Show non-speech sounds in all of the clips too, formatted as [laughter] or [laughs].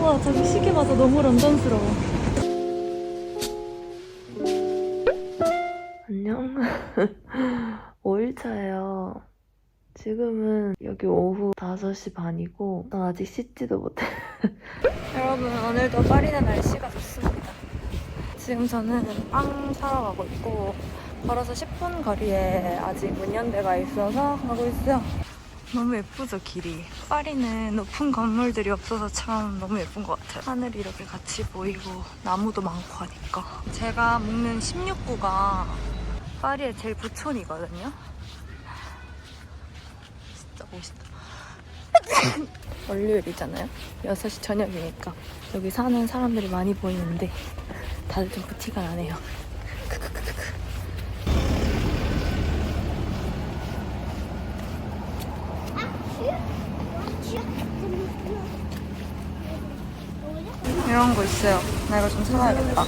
우와 저기 시계 봐서 너무 런던스러워 안녕. [laughs] 5일차예요. 지금은 여기 오후 5시 반이고, 난 아직 씻지도 못해. [laughs] 여러분 오늘도 파리는 날씨가 좋습니다 지금 저는 빵 사러 가고 있고 걸어서 10분 거리에 아직 문 연대가 있어서 가고 있어요. 너무 예쁘죠 길이. 파리는 높은 건물들이 없어서 참 너무 예쁜 것 같아요. 하늘이 이렇게 같이 보이고 나무도 많고 하니까. 제가 묵는 16구가 파리의 제일 부촌이거든요. 진짜 멋있다. [laughs] 월요일이잖아요. 6시 저녁이니까 여기 사는 사람들이 많이 보이는데 다들 좀 부티가 나네요 크크크크크. 이런 거 있어요. 나 이거 좀 사야겠다.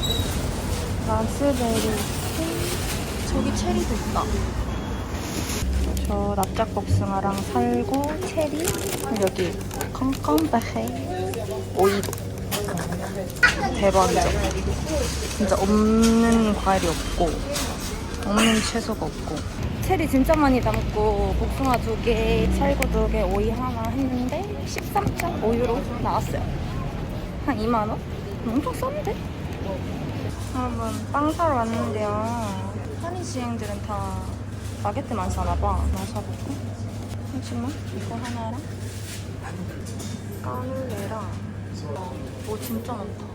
라스베리 저기 체리도 있다. 저 납작복숭아랑 살구, 체리, 여기 康康베헤 오이도. 대박이죠. 진짜 없는 과일이 없고 없는 채소가 없고 체리 진짜 많이 담고 복숭아 두 개, 살구 두 개, 오이 하나 했는데 13.5유로 나왔어요. 한 2만 원? 엄청 싼데? 여러분 빵 사러 왔는데요. 파리 시행들은 다 바게트만 사나 봐. 나 사볼까? 잠시만 이거 하나랑 까눌레랑 오 진짜 많다.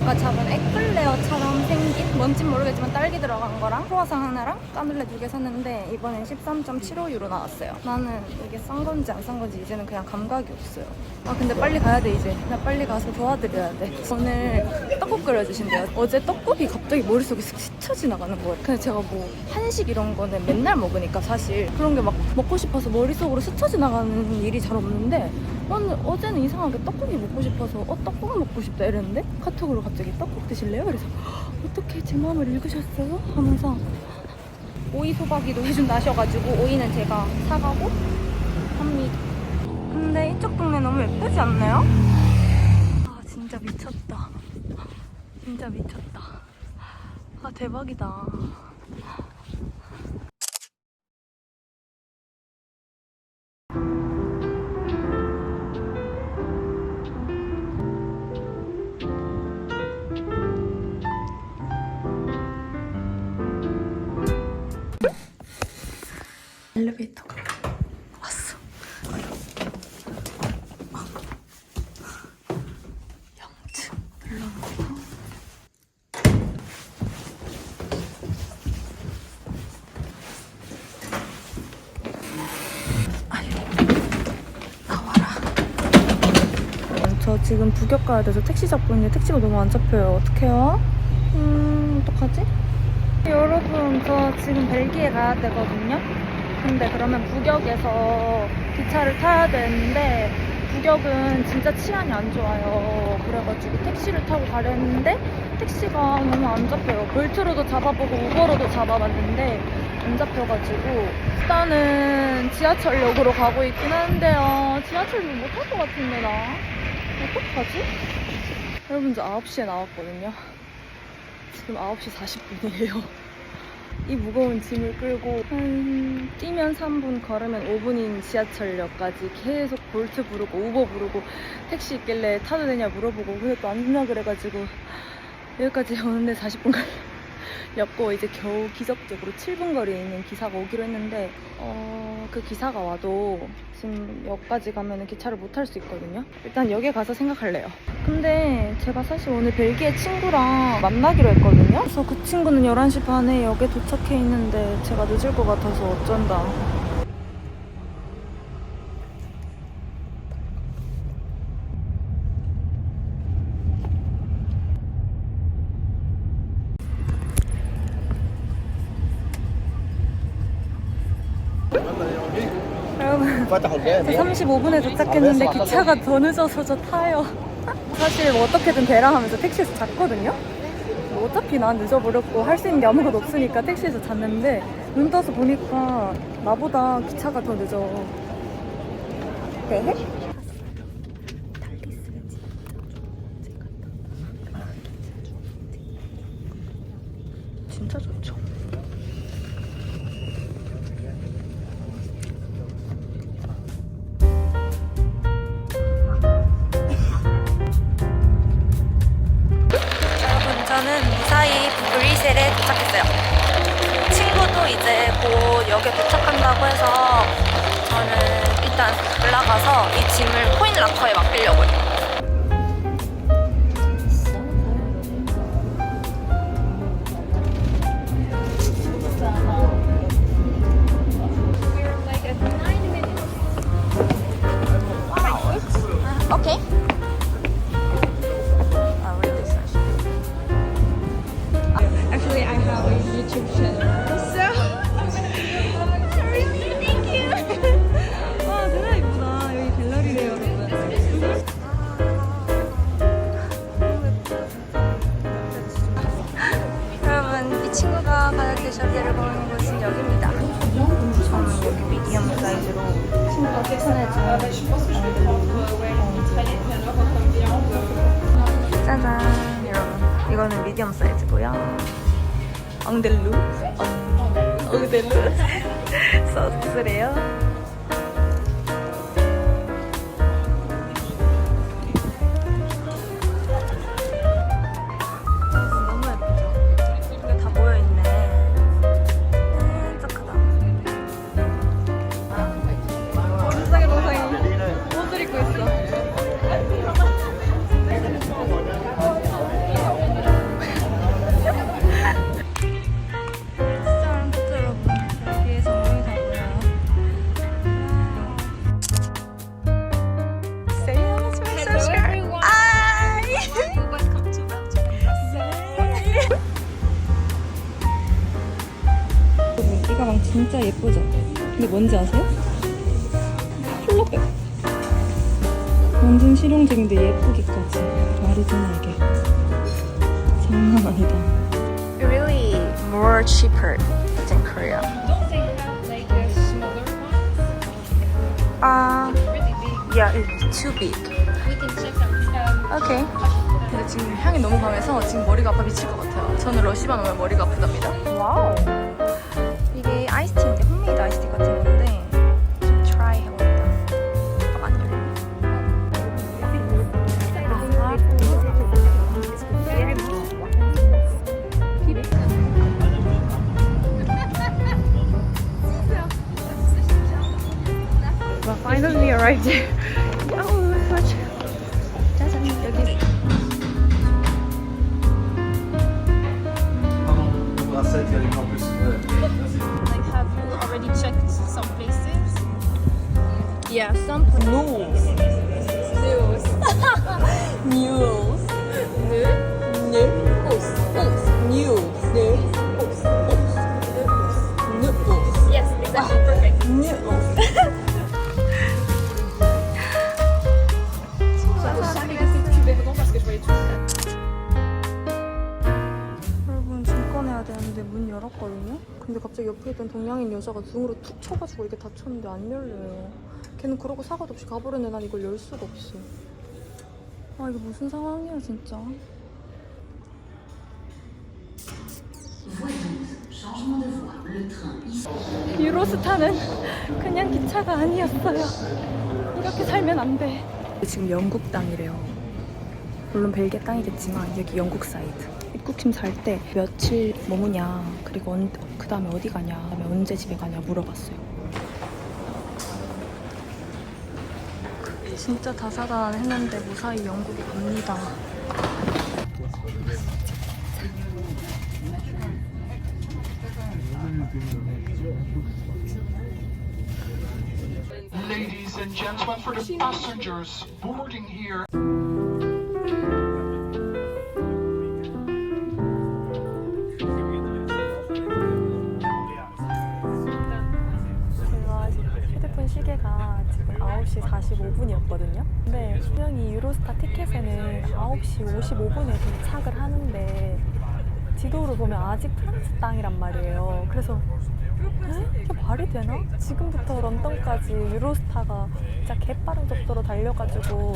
아까 잡은 에클레어처럼 생긴 뭔진 모르겠지만 딸기 들어간 거랑 크로와상 하나랑 까눌레 두 개 샀는데 이번엔 13.75유로 나왔어요. 나는 이게 싼 건지 안 싼 건지 이제는 그냥 감각이 없어요. 아 근데 빨리 가야 돼 이제. 나 빨리 가서 도와드려야 돼. 오늘 떡국 끓여주신대요. 어제 떡국이 갑자기 머릿속에 슥 스쳐 지나가는 거예요. 근데 제가 뭐 한식 이런 거는 맨날 먹으니까 사실 그런 게 막 먹고 싶어서 머릿속으로 스쳐 지나가는 일이 잘 없는데 오늘 어제는 이상하게 떡국이 먹고 싶어서 어 떡국 먹고 싶다 이랬는데 카톡으로 갑자기 떡국 드실래요? 그래서 어떻게 제 마음을 읽으셨어요? 하면서 오이 소박이도 해준다 하셔가지고 오이는 제가 사가고 합니다. 근데 이쪽 동네 너무 예쁘지 않나요? 아 진짜 미쳤다. 진짜 미쳤다. 아 대박이다. 지금 부격 가야 돼서 택시 잡고 있는데 택시가 너무 안 잡혀요. 어떡해요? 음 어떡하지? 여러분 저 지금 벨기에 가야 되거든요. 근데 그러면 부격에서 기차를 타야 되는데 부격은 진짜 치안이 안 좋아요. 그래가지고 택시를 타고 가려는데 택시가 너무 안 잡혀요. 볼트로도 잡아보고 우버로도 잡아봤는데 안 잡혀가지고 일단은 지하철역으로 가고 있긴 한데요. 지하철도 못 탈 것 같은데 나 어떡하지? 여러분 이제 9시에 나왔거든요. 지금 9시 40분이에요. [laughs] 이 무거운 짐을 끌고 한 뛰면 3분 걸으면 5분인 지하철역까지 계속 볼트 부르고 우버 부르고 택시 있길래 타도 되냐 물어보고 그래도 안 된다 그래가지고 여기까지 오는데 40분 걸 렸고 이제 겨우 기적적으로 7분 거리에 있는 기사가 오기로 했는데 어, 그 기사가 와도 지금 역까지 가면 기차를 못 탈 수 있거든요 일단 역에 가서 생각할래요 근데 제가 사실 오늘 벨기에 친구랑 만나기로 했거든요. 그래서 그 친구는 11시 반에 역에 도착해 있는데 제가 늦을 것 같아서 어쩐다. 35분에 도착했는데 기차가 더 늦어서 저 타요. 사실 뭐 어떻게든 되라 하면서 택시에서 잤거든요. 어차피 난 늦어버렸고 할 수 있는 게 아무것도 없으니까 택시에서 잤는데 눈 떠서 보니까 나보다 기차가 더 늦어. 네? 이제 곧 역에 도착한다고 해서 저는 일단 올라가서 이 짐을 코인 락커에 맡기려고요. 미디엄 사이즈로 친구가 추천해준 짜잔, 여러분. 이거는 미디엄 사이즈고요. 엉델루? 엉, 엉델루? [laughs] 소스래요. 진짜 예쁘죠? 근데 뭔지 아세요? 폴로백 완전 실용적인데 예쁘기까지 마르지나 이게 장난 아니다 Really more cheaper than Korea Don't they have like a smaller one? 아 Really big. yeah, it's too big We can check out. Um, Okay 근데 지금 향이 너무 강해서 지금 머리가 아파 미칠 것 같아요 저는 러시만 오면 머리가 아프답니다 와우 이 Yeah, some news. News. News. News. News. News. Yes, exactly. Perfect. Tout. 여러분 짐 꺼내야 되는데 문 열었거든요? 근데 갑자기 옆에 있던 동양인 여자가 등으로 툭 쳐가지고 이렇게 닫혔는데 안 열려요 걔는 그러고 사과도 없이 가버렸는데 난 이걸 열 수가 없어. 아 이게 무슨 상황이야 진짜. 유로스타는 그냥 기차가 아니었어요. 이렇게 살면 안 돼. 지금 영국 땅이래요. 물론 벨기에 땅이겠지만 여기 영국 사이드. 입국심 살때 며칠 머무냐 그리고 그 다음에 어디 가냐 그다음에 언제 집에 가냐 물어봤어요 진짜 다사다난 했는데 무사히 영국에 갑니다 Ladies and gentlemen, for the passengers boarding here. 45분이었거든요. 근데 분명히 유로스타 티켓에는 9시 55분에 도착을 하는데 지도를 보면 아직 프랑스 땅이란 말이에요. 그래서 에? 이게 말이 되나? 지금부터 런던까지 유로스타가 진짜 개빠른 속도로 달려가지고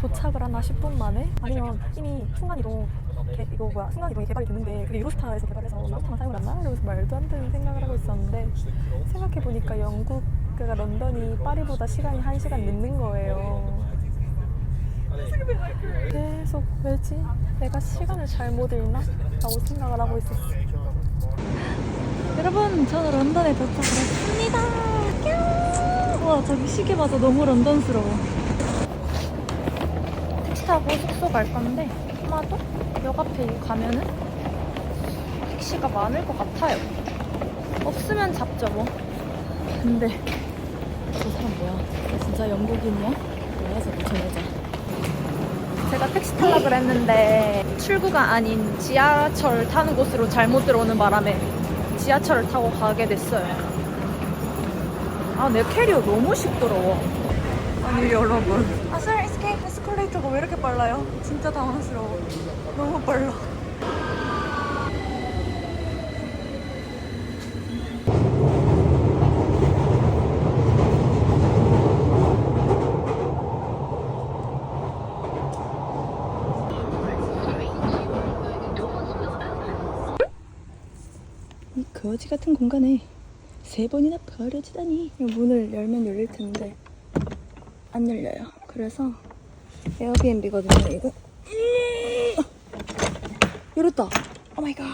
도착을 하나 10분 만에? 아니면 이미 순간이동 개- 이거 뭐야 순간이동이 개발이 됐는데 그게 유로스타에서 개발해서 유로스타만 사용을 했나? 이러면서 말도 안 되는 생각을 하고 있었는데 생각해보니까 영국 그러니까 런던이 파리보다 시간이 1시간 늦는 거예요 계속 왜지? 내가 시간을 잘 못 읽나? 라고 생각을 하고 있었어 여러분 저는 런던에 도착을 했습니다 뀨! 와 저기 시계 봐도 너무 런던스러워 택시 타고 숙소 갈 건데 아마도 역 앞에 가면은 택시가 많을 것 같아요 없으면 잡죠 뭐 근데 저 사람 뭐야 진짜 영국인이야? 저 여자 제가 택시 타려고 했는데 출구가 아닌 지하철 타는 곳으로 잘못 들어오는 바람에 지하철을 타고 가게 됐어요. 아, 내 캐리어 너무 시끄러워. 아니, 여러분. 아, 설 에스케이프 에스컬레이터가 왜 이렇게 빨라요? 진짜 당황스러워. 너무 빨라. 거지 같은 공간에 세 번이나 버려지다니. 이 문을 열면 열릴 텐데 안 열려요. 그래서 에어비앤비거든요. 이거 열었다. 오 마이 갓.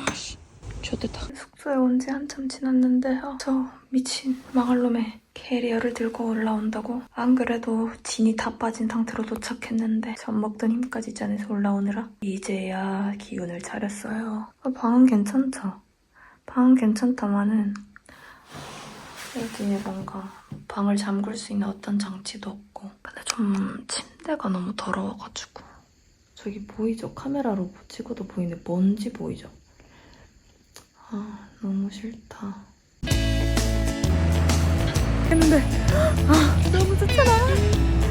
좋됐다. 숙소에 온 지 한참 지났는데 아, 저 미친 망할 놈의 캐리어를 들고 올라온다고 안 그래도 진이 다 빠진 상태로 도착했는데 젖 먹던 힘까지 짜내서 올라오느라 이제야 기운을 차렸어요. 아, 방은 괜찮죠? 방은 괜찮다마는 여기에 뭔가 방을 잠글 수 있는 어떤 장치도 없고 근데 좀 침대가 너무 더러워가지고 저기 보이죠? 카메라로 못 찍어도 보이는데 먼지 보이죠? 아 너무 싫다 근데 아 너무 좋잖아